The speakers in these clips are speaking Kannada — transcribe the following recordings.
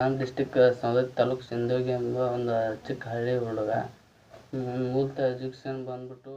ನಮ್ಮ ಡಿಸ್ಟಿಕ್ ಸವದತ್ತಿ ತಾಲೂಕು ಸಿಂಧೋಗಿ ಎಂಬ ಒಂದು ಚಿಕ್ಕ ಹಳ್ಳಿ ಹುಡುಗ. ಮೂಲತಃ ಎಜುಕೇಷನ್ ಬಂದ್ಬಿಟ್ಟು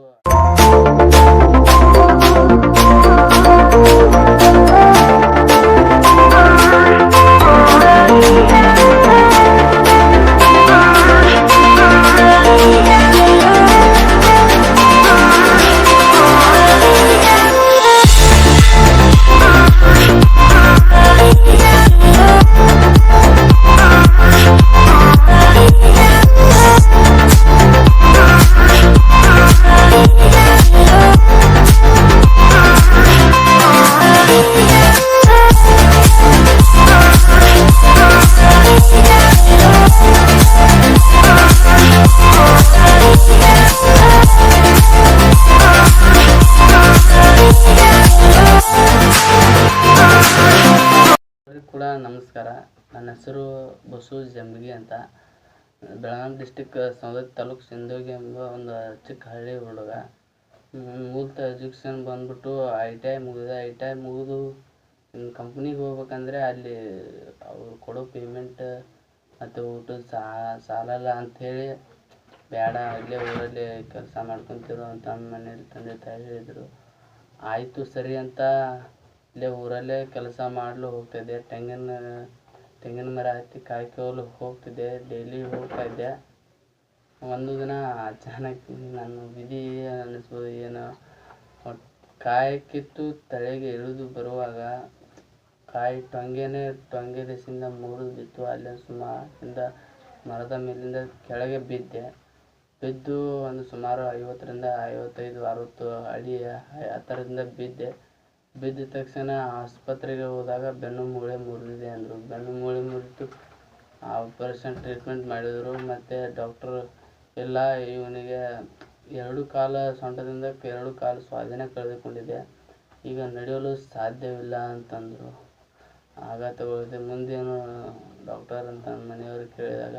ಬಸವ ಜಂಬಗಿ ಅಂತ. ಬೆಳಗಾಂ ಡಿಸ್ಟಿಕ್ ಸವದತ್ತಿ ತಾಲೂಕು ಸಿಂಧೋಗಿ ಎಂಬ ಒಂದು ಚಿಕ್ಕ ಹಳ್ಳಿ ಹುಡುಗ. ಮೂಲತಃ ಎಜುಕೇಷನ್ ಬಂದ್ಬಿಟ್ಟು ಐ ಟಿ ಐ ಮುಗಿದ ಐ ಟಿ ಐ ಮುಗಿದು ಕಂಪ್ನಿಗೆ ಹೋಗ್ಬೇಕಂದ್ರೆ ಅಲ್ಲಿ ಅವ್ರು ಕೊಡೋ ಪೇಮೆಂಟ್ ಮತ್ತು ಊಟದ ಸಾಲಲ್ಲ ಅಂಥೇಳಿ ಬೇಡ, ಇಲ್ಲೇ ಊರಲ್ಲಿ ಕೆಲಸ ಮಾಡ್ಕೊತಿರು ಅಂತ ನಮ್ಮ ಮನೇಲಿ ತಂದೆ ತಾಯಿ ಹೇಳಿದರು. ಆಯಿತು ಸರಿ ಅಂತ ಇಲ್ಲೇ ಊರಲ್ಲೇ ಕೆಲಸ ಮಾಡಲು ಹೋಗ್ತಿದ್ದೆ. ತೆಂಗಿನ ತೆಂಗಿನ ಮರ ಹತ್ತಿ ಕಾಯ್ಕೋಲು ಹೋಗ್ತಿದ್ದೆ ಡೈಲಿ ಹೋಗ್ತಾ ಇದ್ದೆ. ಒಂದು ದಿನ ಅಚಾನಕ್ ನನ್ನ ವಿಧಿ ಅನ್ನಿಸ್ಬೋದು ಏನೋ ಕಾಯಕ್ಕಿತ್ತು ಕಾಯಿ ಕಿತ್ತು ತಲೆಗೆ ಇಳಿದು ಬರುವಾಗ ಕಾಯಿ ಟೊಂಗೆನೇ, ಟೊಂಗೆ ದೇಶದಿಂದ ಮುರಿದು ಬಿತ್ತು. ಅಲ್ಲೇ ಸುಮಾರಿಂದ ಮರದ ಮೇಲಿಂದ ಕೆಳಗೆ ಬಿದ್ದೆ. ಬಿದ್ದು ಒಂದು ಸುಮಾರು ಐವತ್ತರಿಂದ ಐವತ್ತೈದು, ಅರವತ್ತು ಅಡಿ ಎತ್ತರದಿಂದ ಬಿದ್ದೆ. ಬಿದ್ದ ತಕ್ಷಣ ಆಸ್ಪತ್ರೆಗೆ ಹೋದಾಗ ಬೆನ್ನು ಮೂಳೆ ಮುರಿದಿದೆ ಅಂದರು. ಬೆನ್ನು ಮೂಳೆ ಮುರಿದು ಆಪರೇಷನ್ ಟ್ರೀಟ್ಮೆಂಟ್ ಮಾಡಿದರು. ಮತ್ತು ಡಾಕ್ಟ್ರು ಇಲ್ಲ ಇವನಿಗೆ ಎರಡು ಕಾಲ ಸೊಂಟದಿಂದ ಎರಡು ಕಾಲು ಸ್ವಾಧೀನ ಕಳೆದುಕೊಂಡಿದೆ. ಈಗ ನಡೆಯಲು ಸಾಧ್ಯವಿಲ್ಲ ಅಂತಂದರು. ಆಗ ತಗೊಳ್ಳಿದೆ ಮುಂದೇನು ಡಾಕ್ಟರ್ ಅಂತ ಮನೆಯವರು ಕೇಳಿದಾಗ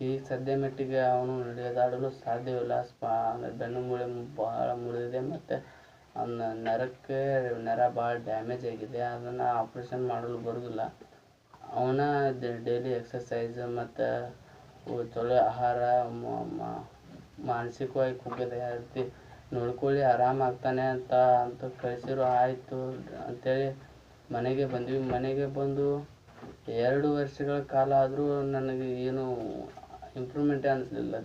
ಈಗ ಸದ್ಯ ಮಟ್ಟಿಗೆ ಅವನು ನಡೆದಾಡಲು ಸಾಧ್ಯವಿಲ್ಲ. ಸ್ಪಾ ಬೆನ್ನು ಮೂಳೆ ಭಾಳ ಮುರಿದಿದೆ. ಮತ್ತು ಅವನ ನರಕ್ಕೆ ನರ ಭಾಳ ಡ್ಯಾಮೇಜ್ ಆಗಿದೆ. ಅದನ್ನು ಆಪ್ರೇಷನ್ ಮಾಡಲು ಬರುವುದಿಲ್ಲ ಅವನ ಡೈಲಿ ಎಕ್ಸಸೈಸ್ ಮತ್ತು ಚಲೋ ಆಹಾರ ಮಾನಸಿಕವಾಗಿ ಕುಗ್ಗದೆ ನೋಡ್ಕೊಳ್ಳಿ ಆರಾಮಾಗ್ತಾನೆ ಅಂತ ಅಂತ ಕಳಿಸಿರು, ಆಯಿತು ಅಂತೇಳಿ ಮನೆಗೆ ಬಂದ್ವಿ. ಮನೆಗೆ ಬಂದು ಎರಡು ವರ್ಷಗಳ ಕಾಲ ಆದರೂ ನನಗೆ ಏನು ಇಂಪ್ರೂವ್ಮೆಂಟೇ ಅನಿಸ್ಲಿಲ್ಲ.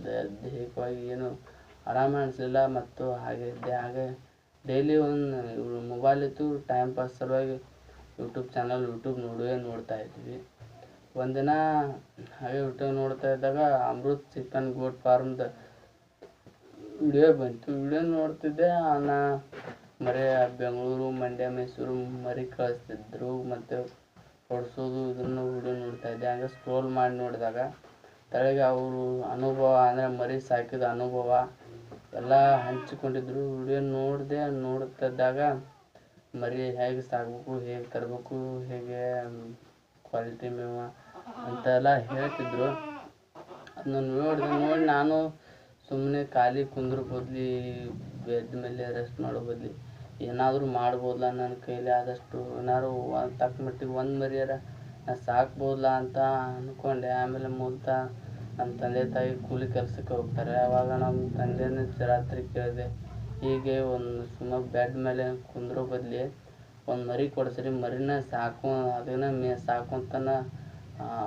ದೈಹಿಕವಾಗಿ ಏನು ಆರಾಮ ಅನಿಸ್ಲಿಲ್ಲ. ಮತ್ತು ಹಾಗೆ ಇದ್ದೆ. ಹಾಗೆ ಡೈಲಿ ಒಂದು ಮೊಬೈಲ್ ಇತ್ತು ಟೈಮ್ ಪಾಸ್ ಸಲುವಾಗಿ ಯೂಟ್ಯೂಬ್ ಚಾನಲ್ ಯೂಟ್ಯೂಬ್ ನೋಡುವೇ ನೋಡ್ತಾ ಇದ್ವಿ. ಒಂದಿನ ಹಾಗೆ ಯೂಟ್ಯೂಬ್ ನೋಡ್ತಾ ಇದ್ದಾಗ ಅಮೃತ್ ಚಿಕನ್ ಗೋಟ್ ಫಾರ್ಮ್ದು ವಿಡಿಯೋ ಬಂತು. ವಿಡಿಯೋ ನೋಡ್ತಿದ್ದೆ ನಾ ಮರಿ ಬೆಂಗಳೂರು, ಮಂಡ್ಯ, ಮೈಸೂರು ಮರಿ ಕಳಿಸ್ತಿದ್ರು, ಮತ್ತು ಹೊಡ್ಸೋದು ಇದನ್ನು ವಿಡಿಯೋ ನೋಡ್ತಾ ಇದ್ದೆ. ಹಂಗೆ ಸ್ಕ್ರೋಲ್ ಮಾಡಿ ನೋಡಿದಾಗ ತಳಗೆ ಅವರು ಅನುಭವ ಅಂದರೆ ಮರಿ ಸಾಕಿದ ಅನುಭವ. ಎಲ್ಲ ಹಂಚಿಕೊಂಡಿದ್ರು. ವಿಡಿಯೋ ನೋಡಿದೆ ನೋಡ್ತಿದ್ದಾಗ ಮರಿ ಹೇಗೆ ಸಾಕಬೇಕು, ಹೇಗೆ ತರಬೇಕು, ಹೇಗೆ ಕ್ವಾಲಿಟಿ ಮೇವ ಅಂತೆಲ್ಲ ಹೇಳ್ತಿದ್ರು. ಅದನ್ನ ನೋಡಿದೆ ನೋಡಿ ನಾನು ಸುಮ್ಮನೆ ಖಾಲಿ ಕುಂದ್ರ ಬದ್ಲಿ ಬೆಡ್ ಮೇಲೆ ರೆಸ್ಟ್ ಮಾಡೋ ಬದ್ಲಿ. ಏನಾದರೂ ಮಾಡ್ಬೋದಲ್ಲ ನನ್ನ ಕೈಲಿ ಆದಷ್ಟು. ಏನಾದ್ರು ತಕ್ಕ ಮಟ್ಟಿಗೆ ಒಂದು ಮರಿಯಾರ ಸಾಕ್ಬೋದಲ್ಲ ಅಂತ ಅಂದ್ಕೊಂಡೆ ಆಮೇಲೆ ಮೂಲತಃ ನಮ್ಮ ತಂದೆ ತಾಯಿ ಕೂಲಿ ಕೆಲಸಕ್ಕೆ ಹೋಗ್ತಾರೆ. ಆವಾಗ ನಮ್ಮ ತಂದೆನೇ ರಾತ್ರಿ ಕೇಳಿದೆ, ಹೀಗೆ ಒಂದು ಸುಮ್ಮನೆ ಬೆಡ್ ಮೇಲೆ ಕುಂದ್ರೋ ಬದಲಿ ಒಂದು ಮರಿ ಕೊಡಿಸ್ರಿ. ಮರಿನ ಸಾಕು, ಅದನ್ನ ಮೇ ಸಾಕೊಂತನ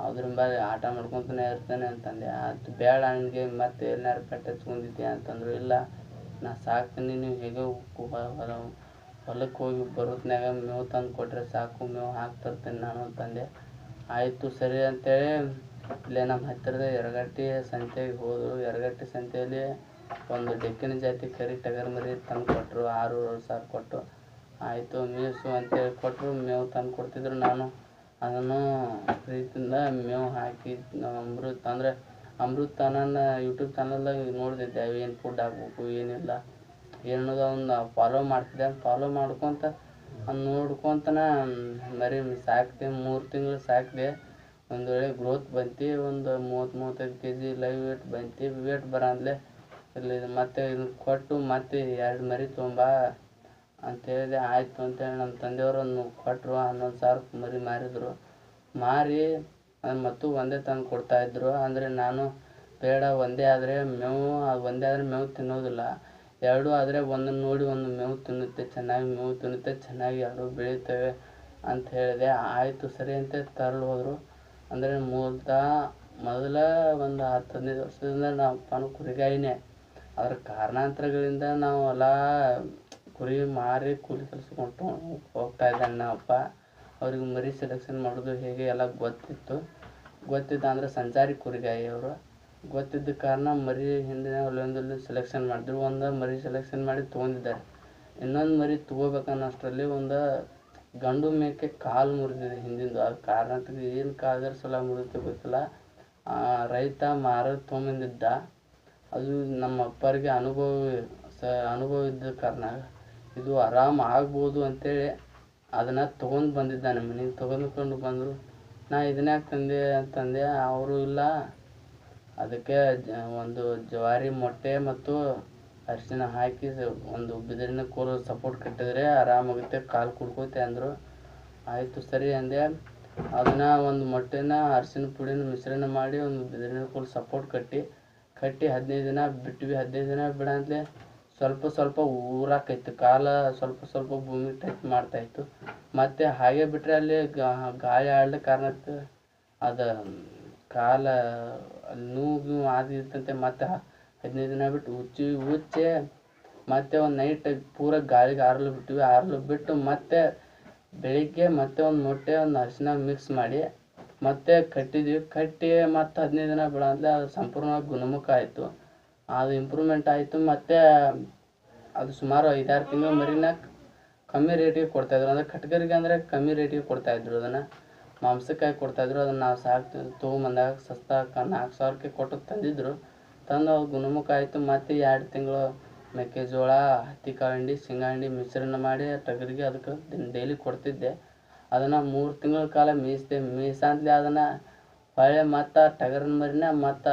ಅದ್ರ ಮೇಲೆ ಆಟ ಮಾಡ್ಕೊತಾನೆ ಇರ್ತಾನೆ ಅಂತಂದೆ. ಅದು ಬೇಡ ನನಗೆ ಮತ್ತೆ ಏನಾರು ಪೆಟ್ಟು ಹಚ್ಕೊಂಡಿದ್ದೆ ಅಂತಂದ್ರು. ಇಲ್ಲ, ನಾ ಸಾಕ್ತೀನಿ. ನೀವು ಹೇಗೆ ಹೊಲ ಹೊಲಕ್ಕೆ ಹೋಗಿ ಬರೋತ್ನಾಗ ಮೇವು ತಂದು ಕೊಟ್ಟರೆ ಸಾಕು, ಮೇವು ಹಾಕಿ ತರ್ತೇನೆ ನಾನು ಅಂತಂದೆ. ಆಯಿತು, ಸರಿ. ಅಂತೇಳಿ ಇಲ್ಲೇ ನಮ್ಮ ಹತ್ತಿರದ ಯರಗಟ್ಟಿ ಸಂತೆಗೆ ಹೋದರು. ಯರಗಟ್ಟಿ ಸಂತೆಯಲ್ಲಿ ಒಂದು ಡೆಕ್ಕಿನ ಜಾತಿ ಕರಿ ಟಗರ್ ಮರಿ ತಂದು ಕೊಟ್ಟರು ಆರು ಸಾವಿರ ಕೊಟ್ಟು ಆಯಿತು, ಮೀಸು ಅಂತೇಳಿ ಕೊಟ್ಟರು ಮೇವು ತಂದು ಕೊಡ್ತಿದ್ರು ನಾನು. ಅದನ್ನು ಪ್ರೀತಿಯಿಂದ ಮೇವು ಹಾಕಿ ಅಮೃತ, ಅಂದರೆ ಅಮೃತ ನನ್ನ ಯೂಟ್ಯೂಬ್ ಚಾನಲ್ದಾಗ ನೋಡ್ತಿದ್ದೆ. ಏನು ಫುಡ್ ಹಾಕ್ಬೇಕು, ಏನಿಲ್ಲ. ಏನದ ಒಂದು ಫಾಲೋ ಮಾಡ್ತಿದ್ದೆ. ಫಾಲೋ ಮಾಡ್ಕೊತ ಅವ್ನು ನೋಡ್ಕೊತನ ಮರಿ ಸಾಕಿದೆ. ಮೂರು ತಿಂಗಳು ಸಾಕಿದೆ. ಒಂದು ವೇಳೆ ಗ್ರೋತ್ ಬಂತು, ಒಂದು ಮೂವತ್ತು ಮೂವತ್ತೈದು ಕೆ ಜಿ ಲೈವ್ ವೇಟ್ ಬಂತು. ವೇಟ್ ಬರಂದ್ಲೆ ಇಲ್ಲಿ ಮತ್ತೆ ಇದನ್ನು ಕೊಟ್ಟು ಮತ್ತೆ ಎರಡು ಮರಿ ತೊಗೊಂಬಾ ಅಂತ ಹೇಳಿದೆ. ಆಯಿತು ಅಂತೇಳಿ ನಮ್ಮ ತಂದೆಯವರು ಒಂದು ಕೊಟ್ಟರು ಹನ್ನೊಂದು ಸಾವಿರಕ್ಕೆ ಮರಿ ಮಾರಿದರು. ಮಾರಿ ಮತ್ತು ಒಂದೇ ತಂದು ಕೊಡ್ತಾಯಿದ್ರು ಅಂದರೆ ನಾನು ಬೇಡ, ಒಂದೇ ಆದರೆ ಮೇವು ಒಂದೇ ಆದರೆ ಮೇವು ತಿನ್ನೋದಿಲ್ಲ. ಎರಡು ಆದರೆ ಒಂದನ್ನು ನೋಡಿ ಒಂದು ಮೇವು ತಿನ್ನುತ್ತೆ. ಚೆನ್ನಾಗಿ ಮೇವು ತಿನ್ನುತ್ತೆ. ಚೆನ್ನಾಗಿ ಎರಡು ಬೆಳೀತವೆ ಅಂತ ಹೇಳಿದೆ. ಆಯಿತು, ಸರಿ ಅಂತ ತರಲು ಹೋದರು. ಅಂದರೆ ಮೂಲತಃ ಮೊದಲ ಒಂದು ಹತ್ತು, ಹದಿನೈದು ವರ್ಷದಿಂದ ನಾವು ಅಪ್ಪನೂ ಕುರಿಗಾಯಿನೇ. ಅದರ ಕಾರಣಾಂತರಗಳಿಂದ ನಾವು ಹೊಲ ಕುರಿ ಮಾರಿ ಕೂಲಿ ಕೆಲ್ಸಕ್ಕೆ ಹೋಗ್ತಾ ಇದ್ದಾನೆ ನಮ್ಮ ಅಪ್ಪ ಅವ್ರಿಗೆ ಮರಿ ಸೆಲೆಕ್ಷನ್ ಮಾಡೋದು ಹೇಗೆ ಎಲ್ಲ ಗೊತ್ತಿತ್ತು. ಗೊತ್ತಿತ್ತು ಅಂದರೆ ಸಂಚಾರಿ ಕುರಿಗಾಯಿ ಅವರು ಗೊತ್ತಿದ್ದ ಕಾರಣ ಮರಿ ಹಿಂದಿನ ಹೊಲದಲ್ಲಿ ಸೆಲೆಕ್ಷನ್ ಮಾಡಿದ್ರು. ಒಂದು ಮರಿ ಸೆಲೆಕ್ಷನ್ ಮಾಡಿ ತೊಗೊಂಡಿದ್ದಾರೆ. ಇನ್ನೊಂದು ಮರಿ ತೊಗೋಬೇಕನ್ನೋಷ್ಟರಲ್ಲಿ ಒಂದು ಗಂಡು ಮೇಕೆ ಕಾಲು ಮುರಿದಿದೆ ಹಿಂದಿಂದು. ಅದು ಕಾರಣಕ್ಕೆ ಏನು ಕಾಲದ ಸಲ ಮುರಿದು ಗೊತ್ತಿಲ್ಲ. ಆ, ರೈತ ಮಾರೋದು ತೊಗೊಂಬಂದಿದ್ದ ಅದು ನಮ್ಮ ಅಪ್ಪರಿಗೆ ಅನುಭವ ಸ ಅನುಭವ ಇದ್ದ ಕಾರಣ ಇದು ಆರಾಮ ಆಗ್ಬೋದು ಅಂತೇಳಿ ಅದನ್ನು ತೊಗೊಂಡು ನಮ್ಮ ಮನೆಗೆ ತೊಗೊಂಡ್ಕೊಂಡು ಬಂದರು. ನಾ ಇದನ್ನೇ ತಂದೆ ಅಂತಂದೆ ಅವರು ಇಲ್ಲ. ಅದಕ್ಕೆ ಜ ಒಂದು ಜವಾರಿ ಮೊಟ್ಟೆ ಮತ್ತು ಅರಿಶಿನ ಹಾಕಿ ಒಂದು ಬಿದಿರಿನ ಕೋಲು ಸಪೋರ್ಟ್ ಕಟ್ಟಿದರೆ ಆರಾಮಾಗುತ್ತೆ. ಕಾಲು ಕುಡ್ಕೋತೆ ಅಂದರು. ಆಯಿತು, ಸರಿ ಅಂದೆ. ಅದನ್ನು ಒಂದು ಮೊಟ್ಟೆನ, ಅರಿಶಿನ ಪುಡಿನ ಮಿಶ್ರಣ ಮಾಡಿ ಒಂದು ಬಿದಿರಿನ ಕೋಲು ಸಪೋರ್ಟ್ ಕಟ್ಟಿ ಕಟ್ಟಿ ಹದಿನೈದು ದಿನ ಬಿಟ್ವಿ. ಹದಿನೈದು ದಿನ ಬಿಡಂತಲೇ ಸ್ವಲ್ಪ ಸ್ವಲ್ಪ ಊರಾಕೈತು. ಕಾಲ ಸ್ವಲ್ಪ ಸ್ವಲ್ಪ ಭೂಮಿ ಟಚ್ ಮಾಡ್ತಾಯಿತ್ತು. ಮತ್ತು ಹಾಗೆ ಬಿಟ್ಟರೆ ಅಲ್ಲಿ ಗಾಳಿ ಆಡ್ಲಿಕ್ಕೆ ಕಾರಣಕ್ಕೆ ಅದು ಕಾಲ ನೋವು ಆದಿತ್ತಂತೆ ಮತ್ತೆ ಹದಿನೈದು ದಿನ ಬಿಟ್ಟು ಉಚ್ಚಿ ಉಚ್ಚಿ ಮತ್ತೆ ಒಂದು ನೈಟ್ ಪೂರ ಗಾಳಿಗೆ ಆರಲು ಬಿಟ್ಟಿವಿ ಆರಲು ಬಿಟ್ಟು ಮತ್ತೆ ಬೆಳಿಗ್ಗೆ ಮತ್ತೆ ಒಂದು ಮೊಟ್ಟೆ ಒಂದು ಅರಿಶಿನ ಮಿಕ್ಸ್ ಮಾಡಿ ಮತ್ತೆ ಕಟ್ಟಿದ್ವಿ. ಕಟ್ಟಿ ಮತ್ತೆ ಹದಿನೈದು ದಿನ ಬಿಡಂದ್ರೆ ಅದು ಸಂಪೂರ್ಣವಾಗಿ ಗುಣಮುಖ ಆಯಿತು. ಅದು ಇಂಪ್ರೂವ್ಮೆಂಟ್ ಆಯಿತು. ಮತ್ತು ಅದು ಸುಮಾರು ಐದಾರು ತಿಂಗಳು ಮರಿನ ಕಮ್ಮಿ ರೇಟಿಗೆ ಕೊಡ್ತಾಯಿದ್ರು ಅಂದರೆ ಕಟ್ಗರಿಗೆ ಅಂದರೆ ಕಮ್ಮಿ ರೇಟಿಗೆ ಕೊಡ್ತಾಯಿದ್ರು ಅದನ್ನು. ಮಾಂಸಕ್ಕಾಗಿ ಕೊಡ್ತಾಯಿದ್ರು ಅದನ್ನು ನಾವು ಸಾಕು ತೊಗೊಂಬಂದಾಗ ಸಸ್ತಾ ನಾಲ್ಕು ಸಾವಿರಕ್ಕೆ ಕೊಟ್ಟು ತಂದಿದ್ದರು ತಂದು ಅವು ಗುಣಮುಖ ಆಯಿತು. ಮತ್ತು ಎರಡು ತಿಂಗಳು ಮೆಕ್ಕೆಜೋಳ, ಹತ್ತಿ ಕಾಳು ಶೇಂಗಾ ಹಿಂಡಿ ಮಿಶ್ರಣ ಮಾಡಿ ಟಗರಿಗೆ ಅದಕ್ಕೆ ಡೈಲಿ ಕೊಡ್ತಿದ್ದೆ. ಅದನ್ನು ಮೂರು ತಿಂಗಳ ಕಾಲ ಮೇಯಿಸಿದೆ. ಮೇಯ್ಸಂತ್ಲೆ ಅದನ್ನು ಹೊಳ್ಳಿ ಮತ್ತು ಟಗರಿನ ಮರಿನ ಮತ್ತು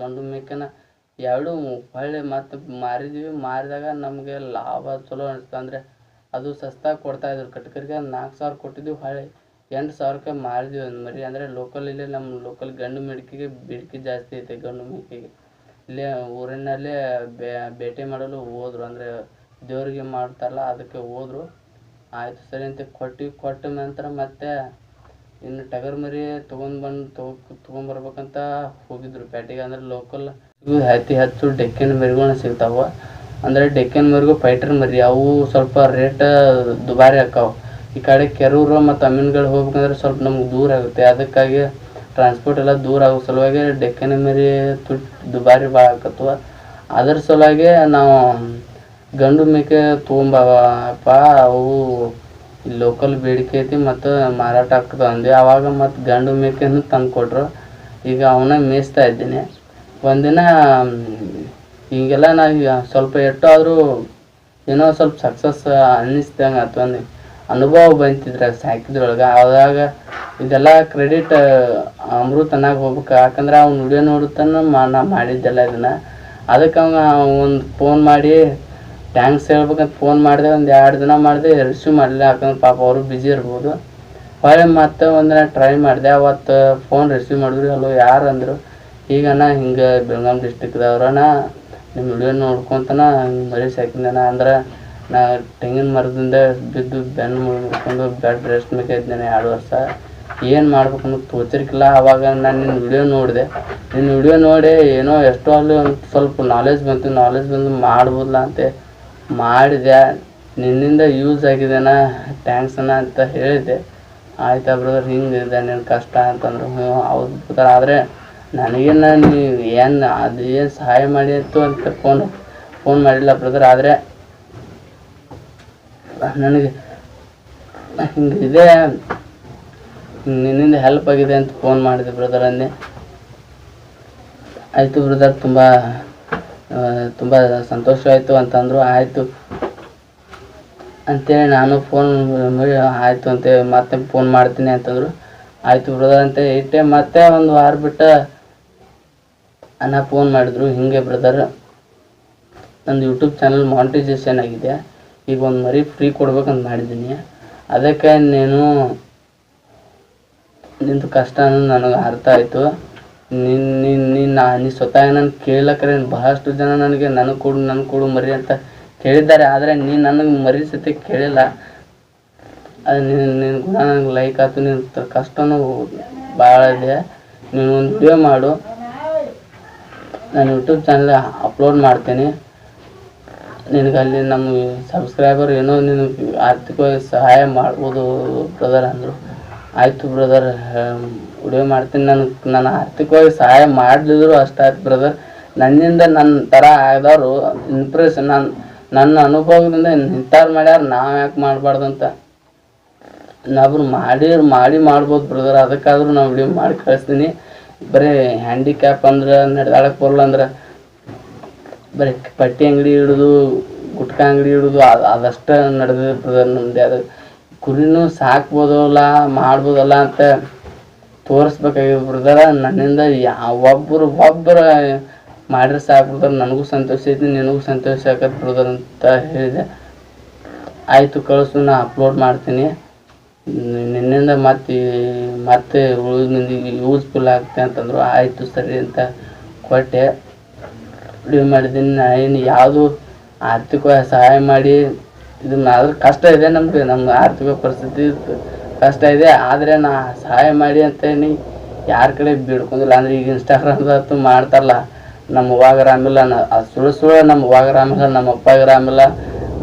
ಗಂಡು ಮೇಕೆನ ಎರಡೂ ಹೊಳ್ಳಿ ಮತ್ತು ಮಾರಿದ್ವಿ. ಮಾರಿದಾಗ ನಮಗೆ ಲಾಭ ಚಲೋ ಅನಿಸ್ತು. ಅಂದರೆ ಅದು ಸಸ್ತಾಗಿ ಕೊಡ್ತಾಯಿದ್ರು ಕಟ್ಕರಿಗೆ ನಾಲ್ಕು ಸಾವಿರ ಕೊಟ್ಟಿದ್ವಿ. ಹೊಳ್ಳಿ ಎಂಟು ಸಾವಿರಕ್ಕೆ ಮಾರಿದ್ವಿ ಒಂದು ಮರಿ. ಅಂದರೆ ಲೋಕಲ್ ಇಲ್ಲಿ ನಮ್ಮ ಲೋಕಲ್ ಗಂಡು ಮೆಡಿಕೆಗೆ, ಬೇಡಿಕೆ ಜಾಸ್ತಿ ಐತೆ ಗಂಡು ಮೇಕೆಗೆ. ಇಲ್ಲೇ ಊರಿನಲ್ಲೇ ಭೇಟಿ ಮಾಡಲು ಹೋದ್ರು. ಅಂದರೆ ದೇವರಿಗೆ ಮಾಡ್ತಾರಲ್ಲ, ಅದಕ್ಕೆ ಹೋದ್ರು. ಆಯಿತು ಸರಿ ಅಂತ ಕೊಟ್ಟು, ಕೊಟ್ಟ ನಂತರ ಮತ್ತೆ ಇನ್ನು ಟಗರ್ ಮರಿ ತೊಗೊಂಡು ಬಂದು ತಗೊ ತೊಗೊಂಬರ್ಬೇಕಂತ ಹೋಗಿದ್ರು. ಪೇಟೆಗೆ ಅಂದ್ರೆ ಲೋಕಲ್ ಅತಿ ಹೆಚ್ಚು ಡೆಕ್ಕನ್ ಮರಿಗಳನ್ನ ಸಿಗ್ತಾವೆ. ಅಂದರೆ ಡೆಕ್ಕನ್ ಮರಿಗೂ ಫೈಟರ್ ಮರಿ, ಅವು ಸ್ವಲ್ಪ ರೇಟ್ ದುಬಾರಿ ಆಕಾವು ಈ ಕಡೆ ಕೆರೂರು ಮತ್ತು ಅಮೀನ್ಗಳು ಹೋಗ್ಬೇಕಂದ್ರೆ ಸ್ವಲ್ಪ ನಮ್ಗೆ ದೂರ ಆಗುತ್ತೆ. ಅದಕ್ಕಾಗಿ ಟ್ರಾನ್ಸ್ಪೋರ್ಟ್ ಎಲ್ಲ ದೂರ ಆಗೋ ಸಲುವಾಗಿ ಡೆಕ್ಕನ್ ಮರಿ ತುಟ್ ದುಬಾರಿ ಭಾಳ ಆಕತ್ವ ಅದ್ರ ಸಲುವಾಗಿ ನಾವು ಗಂಡು ಮೇಕೆ ತೊಗೊಂಬಪ್ಪ ಅವು ಲೋಕಲ್ ಬೇಡಿಕೆ ಐತಿ ಮತ್ತು ಮಾರಾಟ ಆಗ್ತದೆ ಅಂದ್ವಿ ಆವಾಗ ಮತ್ತು ಗಂಡು ಮೇಕೆನೂ ತಂದು ಕೊಟ್ಟರು ಈಗ ಅವನ್ನ ಮೇಯಿಸ್ತಾ ಇದ್ದೀನಿ. ಒಂದಿನ, ಹೀಗೆಲ್ಲ ನಾ ಈಗ ಸ್ವಲ್ಪ ಎಟ್ಟು ಆದರೂ ಏನೋ ಸ್ವಲ್ಪ ಸಕ್ಸಸ್ ಅನ್ನಿಸ್ದಂಗೆ ಆತು ಅನುಭವ ಬಂತಿದ್ರ ಸಾಕಿದ್ರೊಳಗೆ. ಆವಾಗ ಇದೆಲ್ಲ ಕ್ರೆಡಿಟ್ ಅಮೃತನಾಗ ಹೋಗ್ಬೇಕು. ಯಾಕಂದ್ರೆ ಅವ್ನು ವಿಡಿಯೋ ನೋಡುತ್ತಾನ ಮಾ, ನಾ ಮಾಡಿದ್ದೆಲ್ಲ ಇದನ್ನು. ಅದಕ್ಕೆ ಅವ ಒಂದು ಫೋನ್ ಮಾಡಿ ಥ್ಯಾಂಕ್ಸ್ ಹೇಳ್ಬೇಕಂತ ಫೋನ್ ಮಾಡಿದೆ. ಒಂದು ಎರಡು ದಿನ ಮಾಡಿದೆ. ರಿಸೀವ್ ಮಾಡಲಿಲ್ಲ. ಯಾಕಂದ್ರೆ ಪಾಪ ಅವರು ಬ್ಯುಸಿ ಇರ್ಬೋದು. ಹೊಳೆ ಮತ್ತೆ ಒಂದಿನ ಟ್ರೈ ಮಾಡಿದೆ. ಅವತ್ತು ಫೋನ್ ರಿಸೀವ್ ಮಾಡಿದ್ರು. ಹಲೋ ಯಾರು ಅಂದರು? ನಾ ಹಿಂಗೆ ಬೆಳಗಾಂ ಡಿಸ್ಟಿಕ್ದವ್ರನ ನಿಮ್ಮ ವಿಡಿಯೋ ನೋಡ್ಕೊಂತನ. ಹಿಂಗೆ ಮರಿ ಅಂದ್ರೆ ನಾ ತೆಂಗಿನ ಮರದಿಂದ ಬಿದ್ದು ಬೆನ್ನು ಮುರ್ಕೊಂಡು ಬೆಡ್ ರೆಸ್ಟ್ ಮೇಲೆ ಇದ್ದೇನೆ ಎರಡು ವರ್ಷ. ಏನು ಮಾಡ್ಬೇಕು ಅನ್ನೋದು ತೋಚಿರ್ಕಿಲ್ಲ ಅವಾಗ ನಾನು ನಿನ್ನ ವಿಡಿಯೋ ನೋಡಿದೆ. ನಿನ್ನ ವಿಡಿಯೋ ನೋಡಿ ಏನೋ ಎಷ್ಟೋ ಅಲ್ಲಿ ಒಂದು ಸ್ವಲ್ಪ ನಾಲೆಜ್ ಬಂತು. ನಾಲೆಜ್ ಬಂದು ಮಾಡ್ಬೋದಲ್ಲ ಅಂತೆ ಮಾಡಿದೆ. ನಿನ್ನಿಂದ ಯೂಸ್ ಆಗಿದೆನಾ? ಥ್ಯಾಂಕ್ಸ್ ಅಣ್ಣ ಅಂತ ಹೇಳಿದೆ ಆಯ್ತಾ ಬ್ರದರ್ ಹಿಂಗಿದೆ ನಿನ್ನ ಕಷ್ಟ ಅಂತಂದ್ರು. ಹ್ಞೂ ಹೌದು ಬ್ರದರ್ ಆದರೆ ನನಗೇನು ನೀವು ಏನು ಅದು ಏನು ಸಹಾಯ ಮಾಡಿ ಅಂತು ಅಂತ ಫೋನ್ ಫೋನ್ ಮಾಡಿಲ್ಲ ಬ್ರದರ್ ಆದರೆ ನನಗೆ ಇದೆ ನಿನ್ನಿಂದ ಹೆಲ್ಪ್ ಆಗಿದೆ ಅಂತ ಫೋನ್ ಮಾಡಿದೆ ಬ್ರದರ್ ಅಂದೆ ಆಯಿತು ಬ್ರದರ್ ತುಂಬ ತುಂಬ ಸಂತೋಷವಾಯಿತು ಅಂತಂದರು. ಆಯಿತು ಅಂತೇಳಿ ನಾನು ಫೋನ್ ಆಯಿತು ಅಂತ ಮತ್ತೆ ಫೋನ್ ಮಾಡ್ತೀನಿ ಅಂತಂದರು. ಆಯಿತು ಬ್ರದರ್ ಅಂತ ಇಟ್ಟೆ. ಮತ್ತೆ ಒಂದು ವಾರ ಬಿಟ್ಟು ಅಣ್ಣ ಫೋನ್ ಮಾಡಿದ್ರು. ಹಿಂಗೆ ಬ್ರದರ್ ನಂದು ಯೂಟ್ಯೂಬ್ ಚಾನಲ್ ಮಾನಿಟೈಸೇಷನ್ ಆಗಿದೆ. ಈಗ ಒಂದು ಮರಿ ಫ್ರೀ ಕೊಡ್ಬೇಕಂತ ಮಾಡಿದ್ದೀನಿ. ಅದಕ್ಕೆ ನೀನು ನಿಂದು ಕಷ್ಟನೂ ನನಗೆ ಅರ್ಥ ಆಯಿತು. ನಿನ್ನ ನಿನ್ನ ನಿನ್ನ ನೀ ಸ್ವತಃ ನಾನು ಕೇಳಕ್ರೆ ಬಹಳಷ್ಟು ಜನ ನನಗೆ ನನಗೆ ಕೊಡು ನನಗೆ ಕೊಡು ಮರಿ ಅಂತ ಕೇಳಿದ್ದಾರೆ. ಆದರೆ ನೀನು ನನಗೆ ಮರಿ ಸತಿ ಕೇಳಿಲ್ಲ. ಅದು ನಿನ್ನ ನಿನ್ನ ಗುಣ ನನಗೆ ಲೈಕ್ ಆಯ್ತು ನಿನ್ನ ಕಷ್ಟನೂ ಭಾಳ ಇದೆ. ನೀನು ಒಂದು ವಿಡಿಯೋ ಮಾಡು. ನಾನು ಯೂಟ್ಯೂಬ್ ಚಾನಲ್ ಅಪ್ಲೋಡ್ ಮಾಡ್ತೀನಿ. ನಿನಗೆ ಅಲ್ಲಿ ನಮ್ಮ ಸಬ್ಸ್ಕ್ರೈಬರ್ ಏನೋ ನಿನಗೆ ಆರ್ಥಿಕವಾಗಿ ಸಹಾಯ ಮಾಡ್ಬೋದು ಬ್ರದರ್ ಅಂದರು. ಆಯಿತು ಬ್ರದರ್ ವಿಡಿಯೋ ಮಾಡ್ತೀನಿ. ನನಗೆ ನಾನು ಆರ್ಥಿಕವಾಗಿ ಸಹಾಯ ಮಾಡಲಿದ್ರು ಅಷ್ಟಾಯ್ತು ಬ್ರದರ್ ನನ್ನಿಂದ ನನ್ನ ಥರ ಆದವರು ಇಂಪ್ರೆಸ್ ನನ್ನ ನನ್ನ ಅನುಭವದಿಂದ ಇಂಥವ್ರು ಮಾಡ್ಯಾರ, ನಾವು ಯಾಕೆ ಮಾಡಬಾರ್ದು ಅಂತ. ನಾವ್ರು ಮಾಡಿ ಮಾಡಿ ಮಾಡ್ಬೋದು ಬ್ರದರ್ ಅದಕ್ಕಾದರೂ ನಾವು ವಿಡಿಯೋ ಮಾಡಿ ಕಳಿಸ್ತೀನಿ. ಬರೀ ಹ್ಯಾಂಡಿಕ್ಯಾಪ್ ಅಂದ್ರೆ ನಡೆದಾಡಕ್ಕೆ ಬರಲ್ಲ ಅಂದ್ರೆ. ಬರೀ ಪಟ್ಟಿ ಅಂಗಡಿ ಹಿಡಿದು, ಗುಟ್ಕಾ ಅಂಗಡಿ ಹಿಡಿದು, ಅದು ಅದಷ್ಟೇ ನಡೆದಿರ್ತದೆ ನಮ್ದು ಅದು ಕುರಿನೂ ಸಾಕ್ಬೋದಲ್ಲ, ಮಾಡ್ಬೋದಲ್ಲ ಅಂತ ತೋರಿಸ್ಬೇಕಾಗಿದೆ ಬ್ರದರ. ನನ್ನಿಂದ ಯಾವ ಒಬ್ಬರು ಒಬ್ಬರು ಮಾಡಿದ್ರೆ ಸಾಕು ಬ್ರದರ್. ನನಗೂ ಸಂತೋಷ ಐತಿ, ನಿನಗೂ ಸಂತೋಷ ಆಗತ್ತೆ ಬ್ರದರ್ ಅಂತ ಹೇಳಿದೆ. ಆಯಿತು, ಕಳಿಸು, ನಾ ಅಪ್ಲೋಡ್ ಮಾಡ್ತೀನಿ. ನಿನ್ನಿಂದ ಮತ್ತೆ ಮತ್ತೆ ಉಳಿದ ಮಂದಿಗೆ ಯೂಸ್ಫುಲ್ ಆಗುತ್ತೆ ಅಂತಂದ್ರು. ಆಯಿತು, ಸರಿ ಅಂತ ಕೊಟ್ಟೆ. ವಿಡಿಯೋ ಮಾಡಿದ್ದೀನಿ, ನಾ ಏನು ಯಾವುದು ಆರ್ಥಿಕವಾಗಿ ಸಹಾಯ ಮಾಡಿ, ಇದನ್ನ ಆದ್ರೆ ಕಷ್ಟ ಇದೆ ನಮಗೆ ನಮ್ಮ ಆರ್ಥಿಕ ಪರಿಸ್ಥಿತಿ ಕಷ್ಟ ಇದೆ, ಆದರೆ ನಾ ಸಹಾಯ ಮಾಡಿ ಅಂತ ಹೇಳಿ ಯಾರ ಕಡೆ ಬಿಡ್ಕೊಂಡಿಲ್ಲ. ಅಂದ್ರೆ ಈಗ ಇನ್ಸ್ಟಾಗ್ರಾಮ್ದತ್ತು ಮಾಡ್ತಾರಲ್ಲ, ನಮ್ಮ ಅವ್ವಾಗ ಆಮೇಲೆ ಸುಳ್ಳು ಸುಳ್ಳು ನಮ್ಮ ಅವ್ವಾಗ ಆಮೇಲೆ ನಮ್ಮ ಅಪ್ಪಾಗ ಆಮೇಲೆ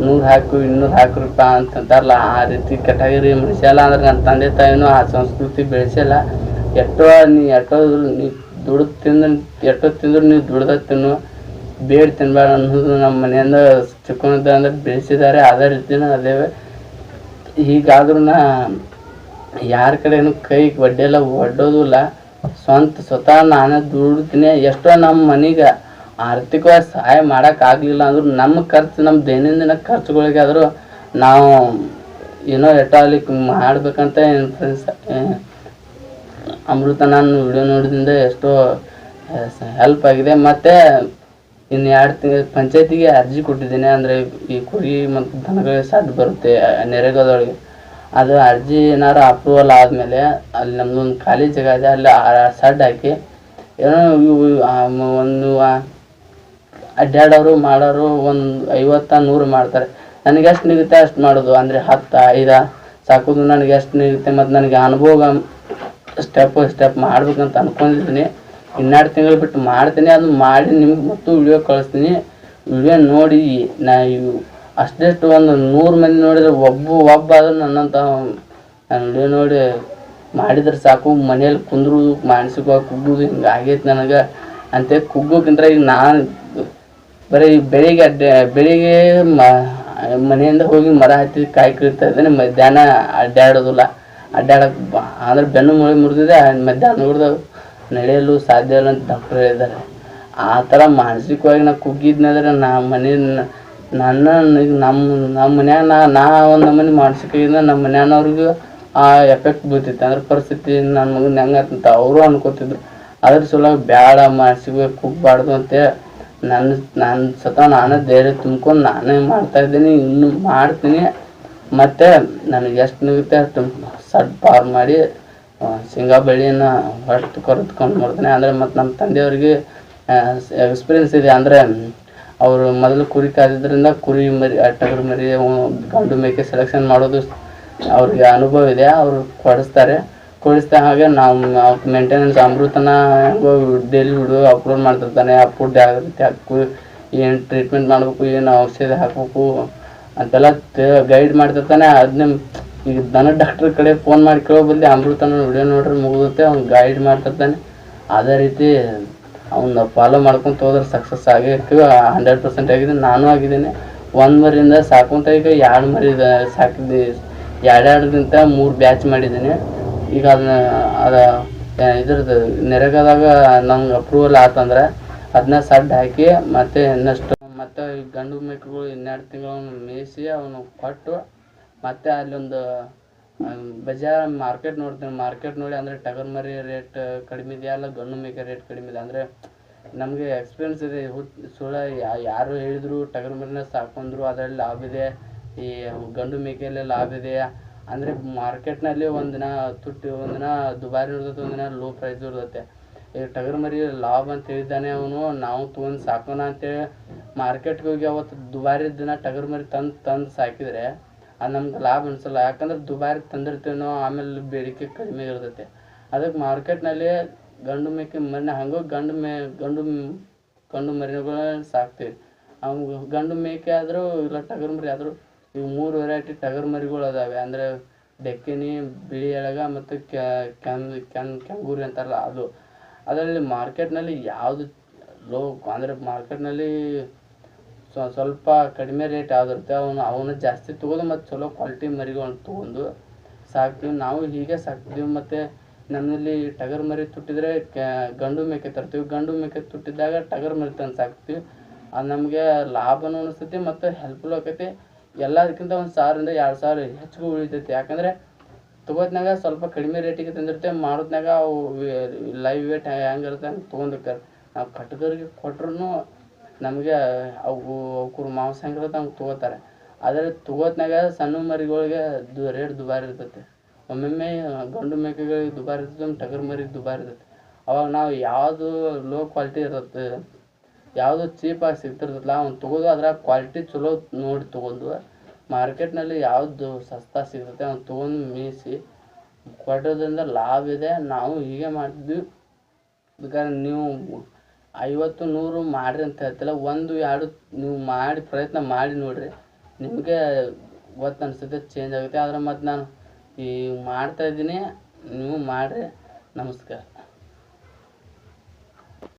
ನೂರು ಹಾಕು, ಇನ್ನೂರು ಹಾಕ್ರಪ್ಪ ಅಂತಂತಾರಲ್ಲ, ಆ ರೀತಿ ಕೆಟಗರಿ ಮನುಷ್ಯಲ್ಲ ಅಂದ್ರೆ ನನ್ನ ತಂದೆ ತಾಯಿನೂ ಆ ಸಂಸ್ಕೃತಿ ಬೆಳೆಸಿಲ್ಲ ಎಷ್ಟೋ ನೀ ಎಷ್ಟೋ ನೀ ದುಡ್ದು ತಿಂದು, ಎಷ್ಟೋ ತಿಂದ್ರು ನೀವು ದುಡ್ದ ತಿನ್ನು. ಬೇಡ ತಿನ್ನಬೇಡ ಅನ್ನೋದು ನಮ್ಮ ಮನೆಯಿಂದ ಚಿಕ್ಕನದ ಅಂದ್ರೆ ಬೆಳೆಸಿದ್ದಾರೆ. ಅದೇ ರೀತಿನೂ ಅದೇವೆ ಹೀಗಾದ್ರೂ ಯಾರ ಕಡೆನೂ ಕೈ ಒಡ್ಡೆಲ್ಲ ಒಡ್ಡೋದಿಲ್ಲ. ಸ್ವಂತ ಸ್ವತಃ ನಾನೇ ದುಡ್ತೀನಿ. ಎಷ್ಟೋ ನಮ್ಮ ಮನೆಗೆ ಆರ್ಥಿಕವಾಗಿ ಸಹಾಯ ಮಾಡೋಕ್ಕಾಗಲಿಲ್ಲ ಅಂದ್ರೂ ನಮ್ಮ ಖರ್ಚು, ನಮ್ಮ ದೈನಂದಿನ ಖರ್ಚುಗಳಿಗೆ ಆದರೂ ನಾವು ಏನೋ ಎಟಾಲಿಕ್ ಮಾಡಬೇಕಂತ ಫ್ರೆಂಡ್ಸ್ ಅಮೃತ ನಾನು ವಿಡಿಯೋ ನೋಡಿದಿಂದ ಎಷ್ಟೋ ಹೆಲ್ಪ್ ಆಗಿದೆ. ಮತ್ತು ಇನ್ನು ಎರಡು ತಿಂಗಳು ಪಂಚಾಯತಿಗೆ ಅರ್ಜಿ ಕೊಟ್ಟಿದ್ದೀನಿ, ಅಂದರೆ ಈ ಕುರಿ ಮತ್ತು ದನಗಳ ಸಾಧ್ಯ ಬರುತ್ತೆ ನೆರೆಗದೊಳಗೆ. ಅದು ಅರ್ಜಿ ಏನಾರು ಅಪ್ರೂವಲ್ ಆದಮೇಲೆ ಅಲ್ಲಿ ನಮ್ಮದೊಂದು ಖಾಲಿ ಜಾಗ ಇದೆ, ಅಲ್ಲಿ ಸಡ್ ಹಾಕಿ, ಏನೋ ಇವು ಒಂದು ಅಡ್ಡಾಡೋರು ಮಾಡೋರು ಒಂದು ಐವತ್ತ, ನೂರು ಮಾಡ್ತಾರೆ. ನನಗೆ ಎಷ್ಟು ನಿಗುತ್ತೆ ಅಷ್ಟು ಮಾಡೋದು, ಅಂದರೆ ಹತ್ತು, ಐದು, ಸಾಕೋದು ನನಗೆ ಎಷ್ಟು ನಿಗುತ್ತೆ ಮತ್ತು ನನಗೆ ಅನುಭವ, ಸ್ಟೆಪ್ ಸ್ಟೆಪ್ ಮಾಡಬೇಕಂತ ಅನ್ಕೊಂಡಿದ್ದೀನಿ. ಇನ್ನೆರಡು ತಿಂಗಳು ಬಿಟ್ಟು ಮಾಡ್ತೀನಿ, ಅದು ಮಾಡಿ ನಿಮ್ಗೆ ಮತ್ತು ವಿಡಿಯೋ ಕಳಿಸ್ತೀನಿ. ವಿಡಿಯೋ ನೋಡಿ, ನಾ ಇವು ಅಷ್ಟೆಷ್ಟು ಒಂದು ನೂರು ಮಂದಿ ನೋಡಿದ್ರೆ ಒಬ್ಬ ಒಬ್ಬ ಆದ್ರೂ ನನ್ನಂತ ನಾನು ವಿಡಿಯೋ ನೋಡಿ ಮಾಡಿದ್ರೆ ಸಾಕು ಮನೇಲಿ ಕುಂದ್ರುದು, ಮಾನಸಿಕವಾಗಿ ಕುಗ್ಗುದು ಹಿಂಗೆ ಆಗೈತೆ ನನಗೆ. ಅಂತ ಕುಗ್ಗೋಕ್ಕಿಂತ ಈಗ ನಾನು ಬರೀ ಬೆಳಿಗ್ಗೆ ಅಡ್ಡ, ಬೆಳಿಗ್ಗೆ ಮನೆಯಿಂದ ಹೋಗಿ ಮರ ಹತ್ತಿ ಕಾಯಿ ಕೀಳ್ತಾ ಇದ್ದೇನೆ. ಮಧ್ಯಾಹ್ನ ಅಡ್ಡಾಡೋದಿಲ್ಲ. ಅಡ್ಡಾಡಕ್ಕೆ ಅಂದ್ರೆ ಬೆನ್ನು ಮುಳಿ ಮುರಿದಿದೆ, ಮಧ್ಯಾಹ್ನ ನೋಡ್ದಾಗ ನಡೆಯಲು ಸಾಧ್ಯ ಇಲ್ಲ ಅಂತ ಡಾಕ್ಟರ್ ಹೇಳಿದ್ದಾರೆ. ಆ ಥರ ಮಾನಸಿಕವಾಗಿ ನಾ ಕುಗ್ಗಿದ್ನಂದ್ರೆ ನಾ ಮನೆ ನನ್ನ ನಮ್ಮ ನಮ್ಮ ಮನ್ಯಾಗ ನಾ ನಾ ಒಂದು ನಮ್ಮನೆ ಮಾನಸಿಕದಿಂದ ನಮ್ಮ ಮನ್ಯಾನವ್ರಿಗೂ ಆ ಎಫೆಕ್ಟ್ ಬೀಳ್ತಿತ್ತು. ಅಂದ್ರೆ ಪರಿಸ್ಥಿತಿ ನನ್ನ ಮಗನ ಹೆಂಗಂತ ಅವರು ಅನ್ಕೋತಿದ್ರು. ಅದ್ರ ಸಲುವಾಗಿ ಬೇಡ ಮಾನಸಿಕ ಕುಗ್ಬಾರ್ದು ಅಂತೇಳಿ ನನ್ನ ನಾನು ಸತ ನಾನೇ ಧೈರ್ಯ ತುಂಬ್ಕೊಂಡು ನಾನೇ ಮಾಡ್ತಾ ಇದ್ದೀನಿ. ಇನ್ನೂ ಮಾಡ್ತೀನಿ. ಮತ್ತು ನನಗೆ ಎಷ್ಟು ನಿಗುತ್ತೆ ಅಷ್ಟು ಸಡ್ ಪಾರ್ ಮಾಡಿ ಶೇಂಗಾ ಬೆಳೆಯನ್ನು ಹೊಟ್ಟು ಕೊರೆದುಕೊಂಡು ಮಾಡ್ತಾನೆ. ಅಂದರೆ ಮತ್ತು ನಮ್ಮ ತಂದೆಯವ್ರಿಗೆ ಎಕ್ಸ್ಪೀರಿಯನ್ಸ್ ಇದೆ. ಅಂದರೆ ಅವರು ಮೊದಲು ಕುರಿ ಕಾದಿದ್ರಿಂದ ಕುರಿ ಮರಿ ಟಗರು ಮರಿ ಗಂಡು ಮೇಕೆ ಸೆಲೆಕ್ಷನ್ ಮಾಡೋದು ಅವ್ರಿಗೆ ಅನುಭವ ಇದೆ. ಅವರು ಕೊಡಿಸ್ತಾರೆ. ಕೊಡಿಸ್ತಾ ಹಾಗೆ ನಾವು ಮೇಂಟೆನೆನ್ಸ್ ಅಮೃತನ ಡೈಲಿ ಹುಡುಗ ಅಪ್ಲೋಡ್ ಮಾಡ್ತಿರ್ತಾನೆ. ಫುಡ್ ಯಾವ ರೀತಿ ಏನು ಟ್ರೀಟ್ಮೆಂಟ್ ಮಾಡಬೇಕು, ಏನು ಔಷಧಿ ಹಾಕಬೇಕು ಅಂತೆಲ್ಲ ಗೈಡ್ ಮಾಡ್ತಿರ್ತಾನೆ. ಅದನ್ನೇ ಈಗ ದನ ಡಾಕ್ಟ್ರ್ ಕಡೆ ಫೋನ್ ಮಾಡಿ ಕೇಳೋ ಬದಲಿ ಅಮೃತನ ವಿಡಿಯೋ ನೋಡ್ರಿ ಮುಗಿದುತ್ತೆ ಅವ್ನು ಗೈಡ್ ಮಾಡ್ತಿರ್ತಾನೆ ಅದೇ ರೀತಿ ಅವನ್ನ ಫಾಲೋ ಮಾಡ್ಕೊಂತ ಹೋದ್ರೆ ಸಕ್ಸಸ್ ಆಗೇ ಇರ್ತೀವಿ ಹಂಡ್ರೆಡ್ ಪರ್ಸೆಂಟ್ ಆಗಿದೆ, ನಾನು ಆಗಿದ್ದೀನಿ. ಒಂದು ಮರಿಯಿಂದ ಸಾಕೊಂತ ಈಗ ಎರಡು ಮರಿ ಸಾಕಿದ್ದೆ ಎರಡೆರಡರಿಂದ ಮೂರು ಬ್ಯಾಚ್ ಮಾಡಿದ್ದೀನಿ. ಈಗ ಅದನ್ನ ಅದ ಇದ್ರದ್ದು ನೆರೆಗದಾಗ ನಂಗೆ ಅಪ್ರೂವಲ್ ಆತಂದ್ರೆ ಅದನ್ನ ಸಡ್ ಹಾಕಿ ಮತ್ತೆ ಇನ್ನಷ್ಟು ಮತ್ತೆ ಗಂಡು ಮೇಕೆಗಳು ಇನ್ನೆರಡು ತಿಂಗಳು ಮೇಯಿಸಿ ಅವನು ಕೊಟ್ಟು ಮತ್ತೆ ಅಲ್ಲೊಂದು ಬಜಾರ್ ಮಾರ್ಕೆಟ್ ನೋಡ್ತೀನಿ. ಮಾರ್ಕೆಟ್ ನೋಡಿ ಅಂದರೆ ಟಗರ್ ಮರಿ ರೇಟ್ ಕಡಿಮೆ ಅಲ್ಲ, ಗಂಡು ಮೇಕೆ ರೇಟ್ ಕಡಿಮೆ ಇದೆ. ಅಂದರೆ ನಮಗೆ ಎಕ್ಸ್ಪೀರಿಯನ್ಸ್ ಇದೆ. ಸುಳ್ಳು ಯಾರು ಹೇಳಿದ್ರು ಟಗರ್ ಮರಿನ ಸಾಕೊಂಡ್ರು, ಅದರಲ್ಲಿ ಲಾಭ ಇದೆ. ಈ ಗಂಡು ಮೇಕೆಯಲ್ಲಿ ಲಾಭ ಇದೆ. ಅಂದರೆ ಮಾರ್ಕೆಟ್ನಲ್ಲಿ ಒಂದಿನ ತುಟ್ಟಿ, ಒಂದಿನ ದುಬಾರಿ ಇರ್ತೈತೆ, ಒಂದಿನ ಲೋ ಪ್ರೈಸ್ ಇರ್ತೈತೆ. ಈಗ ಟಗರು ಮರಿ ಲಾಭ ಅಂತ ಹೇಳಿದ್ದಾನೆ ಅವನು, ನಾವು ತೊಗೊಂಡು ಸಾಕೋಣ ಅಂತೇಳಿ ಮಾರ್ಕೆಟ್ಗೆ ಹೋಗಿ ಅವತ್ತು ದುಬಾರಿ ದಿನ ಟಗರ್ ಮರಿ ತಂದು ತಂದು ಸಾಕಿದರೆ ಅದು ನಮ್ಗೆ ಲಾಭ ಅನಿಸಲ್ಲ. ಯಾಕಂದ್ರೆ ದುಬಾರಿ ತಂದಿರ್ತೀವಿ ನಾವು ಆಮೇಲೆ ಬೇಡಿಕೆ ಕಡಿಮೆ ಇರ್ತೈತೆ. ಅದಕ್ಕೆ ಮಾರ್ಕೆಟ್ನಲ್ಲಿ ಗಂಡು ಮೇಕೆ ಮರಿನ, ಹಂಗೂ ಗಂಡು ಮೇ, ಗಂಡು ಗಂಡು ಮರಿಗಳನ್ನ ಸಾಕ್ತೀವಿ. ಅವು ಗಂಡು ಮೇಕೆ ಆದರೂ, ಇಲ್ಲ ಟಗರು ಮರಿ ಆದರೂ, ಈ ಮೂರು ವೆರೈಟಿ ಟಗರು ಮರಿಗಳು ಅದಾವೆ. ಅಂದರೆ ಡೆಕ್ಕಿನಿ, ಬಿಳಿ ಎಳಗ ಮತ್ತು ಕ್ಯಾನ್ ಕ್ಯಾನ್ ಅಂತಾರಲ್ಲ ಅದು. ಅದರಲ್ಲಿ ಮಾರ್ಕೆಟ್ನಲ್ಲಿ ಯಾವುದು ಲೋ, ಅಂದರೆ ಮಾರ್ಕೆಟ್ನಲ್ಲಿ ಸ್ವ ಸ್ವಲ್ಪ ಕಡಿಮೆ ರೇಟ್ ಆಗಿರುತ್ತೆ. ಅವನು ಅವನ್ನ ಜಾಸ್ತಿ ತೊಗೊಂಡು ಮತ್ತು ಚಲೋ ಕ್ವಾಲಿಟಿ ಮರಿಗಳನ್ನ ತೊಗೊಂಡು ಸಾಕ್ತೀವಿ. ನಾವು ಹೀಗೆ ಸಾಕ್ತೀವಿ ಮತ್ತು ನಮ್ಮಲ್ಲಿ ಟಗರು ಮರಿ ತುಟ್ಟಿದರೆ ಗಂಡು ಮೇಕೆ ತರ್ತೀವಿ. ಗಂಡು ಮೇಕೆ ತುಟ್ಟಿದಾಗ ಟಗರು ಮರಿ ತಂದು ಸಾಕ್ತೀವಿ. ಅದು ನಮಗೆ ಲಾಭನೂ ಅನಿಸ್ತೈತಿ ಮತ್ತು ಹೆಲ್ಪ್ಫುಲ್ ಆಕೈತಿ. ಎಲ್ಲದಕ್ಕಿಂತ ಒಂದು ಸಾವಿರದಿಂದ ಎರಡು ಸಾವಿರ ಹೆಚ್ಚಿಗೆ ಉಳಿತೈತಿ. ಯಾಕಂದರೆ ತೊಗೋದ್ನಾಗ ಸ್ವಲ್ಪ ಕಡಿಮೆ ರೇಟಿಗೆ ತಂದಿರ್ತೇವೆ ಮಾಡೋದ್ನಾಗ ಅವು ಲೈವ್ ವೇಟ್ ಹೆಂಗಿರುತ್ತೆ ಹಂಗೆ ತೊಗೊಂಡಿರ್ತಾರೆ. ನಾವು ಕಟ್ಟದವ್ರಿಗೆ ಕೊಟ್ರು ನಮಗೆ ಅವು ಅವ್ಕುರ್ ಮಾಂಸ ಹೆಂಗಿರುತ್ತೆ ಹಂಗೆ ತೊಗೋತಾರೆ. ಆದರೆ ತೊಗೋತ್ನಾಗ ಸಣ್ಣ ಮರಿಗಳಿಗೆ ದು ರೇಟ್ ದುಬಾರಿ ಇರ್ತೈತೆ. ಒಮ್ಮೊಮ್ಮೆ ಗಂಡು ಮೇಕೆಗಳಿಗೆ ದುಬಾರಿ ಇರ್ತೈತೆ ಟಗರ್ ಟಗರು ಮರಿಗೆ ದುಬಾರಿ ಇರ್ತೈತೆ. ಅವಾಗ ನಾವು ಯಾವುದು ಲೋ ಕ್ವಾಲಿಟಿ ಇರುತ್ತೆ, ಯಾವುದು ಚೀಪಾಗಿ ಸಿಗ್ತಿರ್ತೈತಲ್ಲ, ಅವ್ನು ತೊಗೋದು ಅದ್ರಾಗ ಕ್ವಾಲಿಟಿ ಚಲೋ ನೋಡಿ ತೊಗೊಂಡು ಮಾರ್ಕೆಟ್ನಲ್ಲಿ ಯಾವುದು ಸಸ್ತಾ ಸಿಗ್ತೈತೆ ಅವ್ನು ತೊಗೊಂಡು ಮೇಯಿಸಿ ಕೊಡೋದ್ರಿಂದ ಲಾಭ ಇದೆ. ನಾವು ಹೀಗೆ ಮಾಡ್ತಿದ್ವಿ. ಬೇಕಾದ್ರೆ ನೀವು ಐವತ್ತು ನೂರು ಮಾಡಿರಿ ಅಂತ ಹೇಳ್ತಿಲ್ಲ. ಒಂದು, ಎರಡು ನೀವು ಮಾಡಿ ಪ್ರಯತ್ನ ಮಾಡಿ ನೋಡಿರಿ. ನಿಮಗೆ ಗೊತ್ತು ಅನಿಸುತ್ತೆ ಚೇಂಜ್ ಆಗುತ್ತೆ. ಆದ್ರೆ ಮತ್ತು ನಾನು ಈ ಮಾಡ್ತಾ ಇದ್ದೀನಿ. ನೀವು ಮಾಡಿರಿ. ನಮಸ್ಕಾರ.